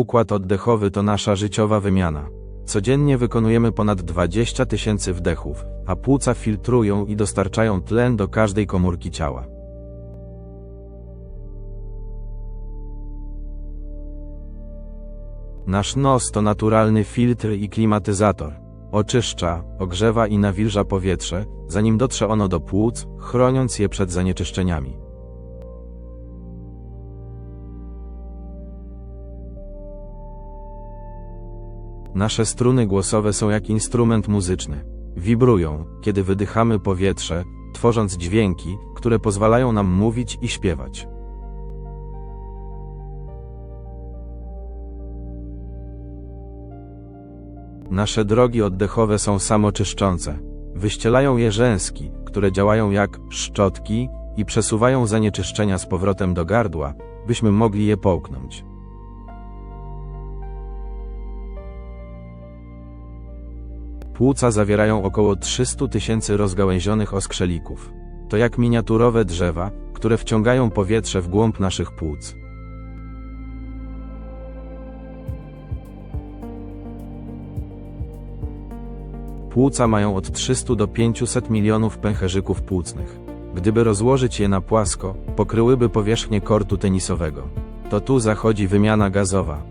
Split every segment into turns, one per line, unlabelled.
Układ oddechowy to nasza życiowa wymiana. Codziennie wykonujemy ponad 20 tysięcy wdechów, a płuca filtrują i dostarczają tlen do każdej komórki ciała. Nasz nos to naturalny filtr i klimatyzator. Oczyszcza, ogrzewa i nawilża powietrze, zanim dotrze ono do płuc, chroniąc je przed zanieczyszczeniami. Nasze struny głosowe są jak instrument muzyczny. Wibrują, kiedy wydychamy powietrze, tworząc dźwięki, które pozwalają nam mówić i śpiewać. Nasze drogi oddechowe są samoczyszczące. Wyścielają je rzęski, które działają jak szczotki i przesuwają zanieczyszczenia z powrotem do gardła, byśmy mogli je połknąć. Płuca zawierają około 300 tysięcy rozgałęzionych oskrzelików. To jak miniaturowe drzewa, które wciągają powietrze w głąb naszych płuc. Płuca mają od 300 do 500 milionów pęcherzyków płucnych. Gdyby rozłożyć je na płasko, pokryłyby powierzchnię kortu tenisowego. To tu zachodzi wymiana gazowa.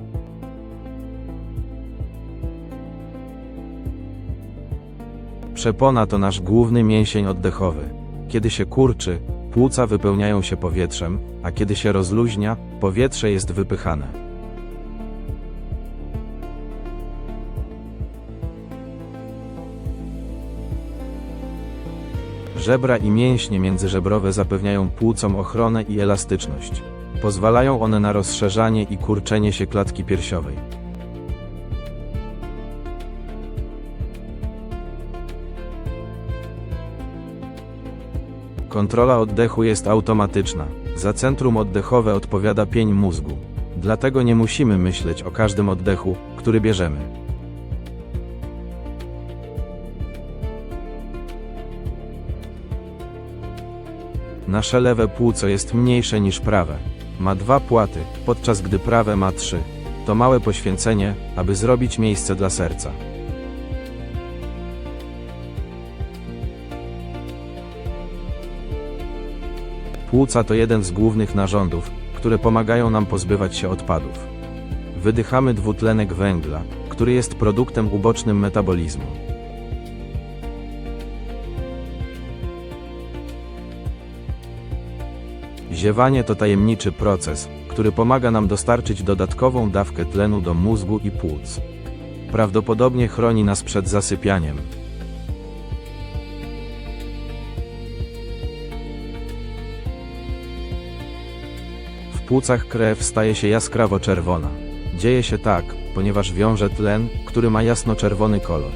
Przepona to nasz główny mięsień oddechowy. Kiedy się kurczy, płuca wypełniają się powietrzem, a kiedy się rozluźnia, powietrze jest wypychane. Żebra i mięśnie międzyżebrowe zapewniają płucom ochronę i elastyczność. Pozwalają one na rozszerzanie i kurczenie się klatki piersiowej. Kontrola oddechu jest automatyczna. Za centrum oddechowe odpowiada pień mózgu. Dlatego nie musimy myśleć o każdym oddechu, który bierzemy. Nasze lewe płuco jest mniejsze niż prawe. Ma dwa płaty, podczas gdy prawe ma trzy. To małe poświęcenie, aby zrobić miejsce dla serca. Płuca to jeden z głównych narządów, które pomagają nam pozbywać się odpadów. Wydychamy dwutlenek węgla, który jest produktem ubocznym metabolizmu. Ziewanie to tajemniczy proces, który pomaga nam dostarczyć dodatkową dawkę tlenu do mózgu i płuc. Prawdopodobnie chroni nas przed zasypianiem. Płucach krew staje się jaskrawo czerwona. Dzieje się tak, ponieważ wiąże tlen, który ma jasno-czerwony kolor.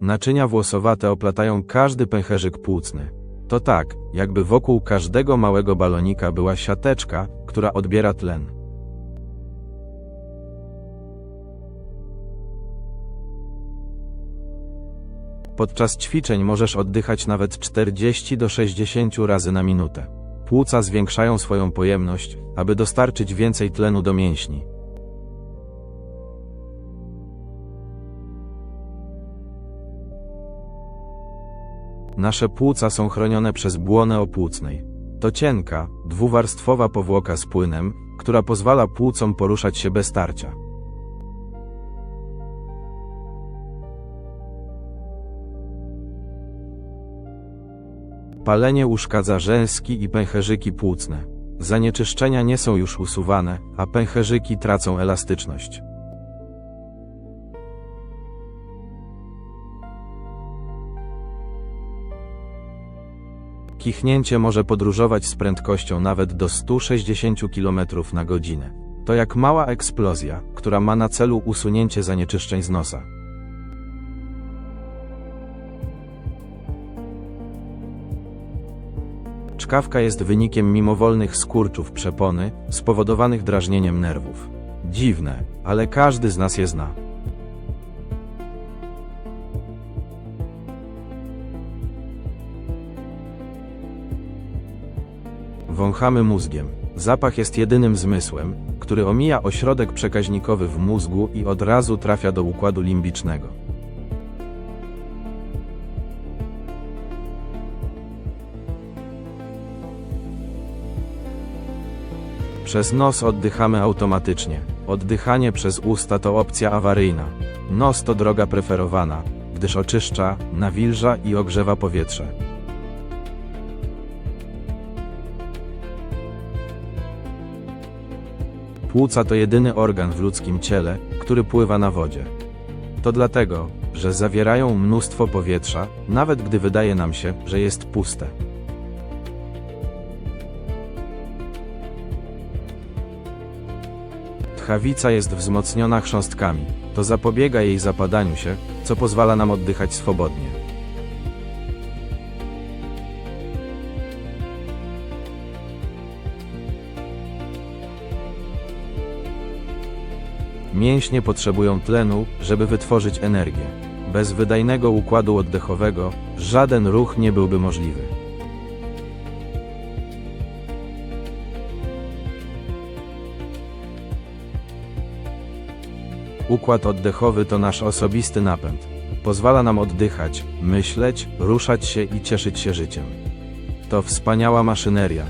Naczynia włosowate oplatają każdy pęcherzyk płucny. To tak, jakby wokół każdego małego balonika była siateczka, która odbiera tlen. Podczas ćwiczeń możesz oddychać nawet 40 do 60 razy na minutę. Płuca zwiększają swoją pojemność, aby dostarczyć więcej tlenu do mięśni. Nasze płuca są chronione przez błonę opłucnej. To cienka, dwuwarstwowa powłoka z płynem, która pozwala płucom poruszać się bez tarcia. Palenie uszkadza rzęski i pęcherzyki płucne. Zanieczyszczenia nie są już usuwane, a pęcherzyki tracą elastyczność. Kichnięcie może podróżować z prędkością nawet do 160 km na godzinę. To jak mała eksplozja, która ma na celu usunięcie zanieczyszczeń z nosa. Czkawka jest wynikiem mimowolnych skurczów przepony, spowodowanych drażnieniem nerwów. Dziwne, ale każdy z nas je zna. Wąchamy mózgiem. Zapach jest jedynym zmysłem, który omija ośrodek przekaźnikowy w mózgu i od razu trafia do układu limbicznego. Przez nos oddychamy automatycznie. Oddychanie przez usta to opcja awaryjna. Nos to droga preferowana, gdyż oczyszcza, nawilża i ogrzewa powietrze. Płuca to jedyny organ w ludzkim ciele, który pływa na wodzie. To dlatego, że zawierają mnóstwo powietrza, nawet gdy wydaje nam się, że jest puste. Tchawica jest wzmocniona chrząstkami. To zapobiega jej zapadaniu się, co pozwala nam oddychać swobodnie. Mięśnie potrzebują tlenu, żeby wytworzyć energię. Bez wydajnego układu oddechowego żaden ruch nie byłby możliwy. Układ oddechowy to nasz osobisty napęd. Pozwala nam oddychać, myśleć, ruszać się i cieszyć się życiem. To wspaniała maszyneria,